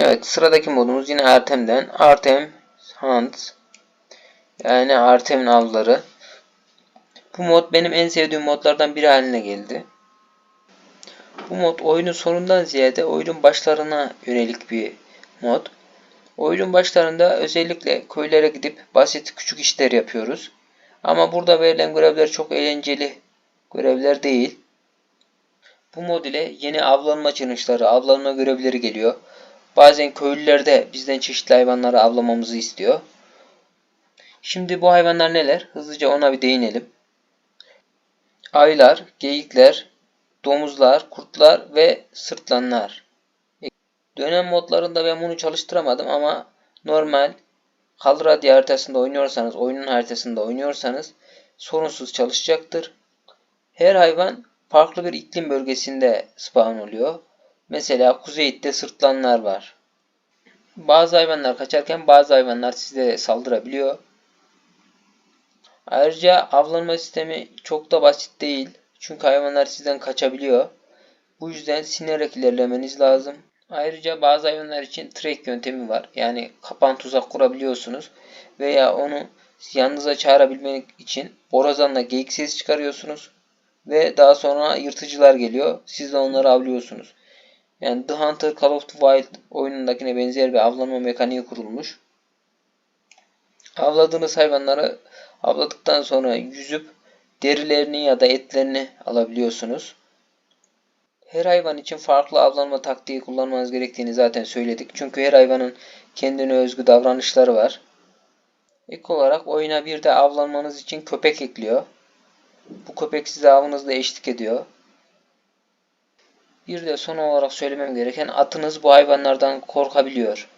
Evet sıradaki modumuz yine Artem'den. Artem Hunt. Yani Artem'in avları. Bu mod benim en sevdiğim modlardan biri haline geldi. Bu mod oyunun sonundan ziyade oyunun başlarına yönelik bir mod. Oyunun başlarında özellikle köylere gidip basit küçük işler yapıyoruz. Ama burada verilen görevler çok eğlenceli görevler değil. Bu mod ile yeni avlanma challenge'ları, avlanma görevleri geliyor. Bazen köylüler de bizden çeşitli hayvanları avlamamızı istiyor. Şimdi bu hayvanlar neler? Hızlıca ona bir değinelim. Ayılar, geyikler, domuzlar, kurtlar ve sırtlanlar. Dönem modlarında ben bunu çalıştıramadım ama normal Kalradia haritasında oynuyorsanız, oyunun haritasında oynuyorsanız sorunsuz çalışacaktır. Her hayvan farklı bir iklim bölgesinde spawn oluyor. Mesela kuzeyde sırtlanlar var. Bazı hayvanlar kaçarken bazı hayvanlar size saldırabiliyor. Ayrıca avlanma sistemi çok da basit değil. Çünkü hayvanlar sizden kaçabiliyor. Bu yüzden sinerek ilerlemeniz lazım. Ayrıca bazı hayvanlar için track yöntemi var. Yani kapan tuzak kurabiliyorsunuz. Veya onu yanınıza çağırabilmek için borazanla geyik sesi çıkarıyorsunuz. Ve daha sonra yırtıcılar geliyor. Siz de onları avlıyorsunuz. Yani The Hunter Call of the Wild oyunundakine benzer bir avlanma mekaniği kurulmuş. Avladığınız hayvanları avladıktan sonra yüzüp derilerini ya da etlerini alabiliyorsunuz. Her hayvan için farklı avlanma taktiği kullanmanız gerektiğini zaten söyledik. Çünkü her hayvanın kendine özgü davranışları var. Ek olarak oyuna bir de avlanmanız için köpek ekliyor. Bu köpek size avınızda eşlik ediyor. Bir de son olarak söylemem gereken atınız bu hayvanlardan korkabiliyor.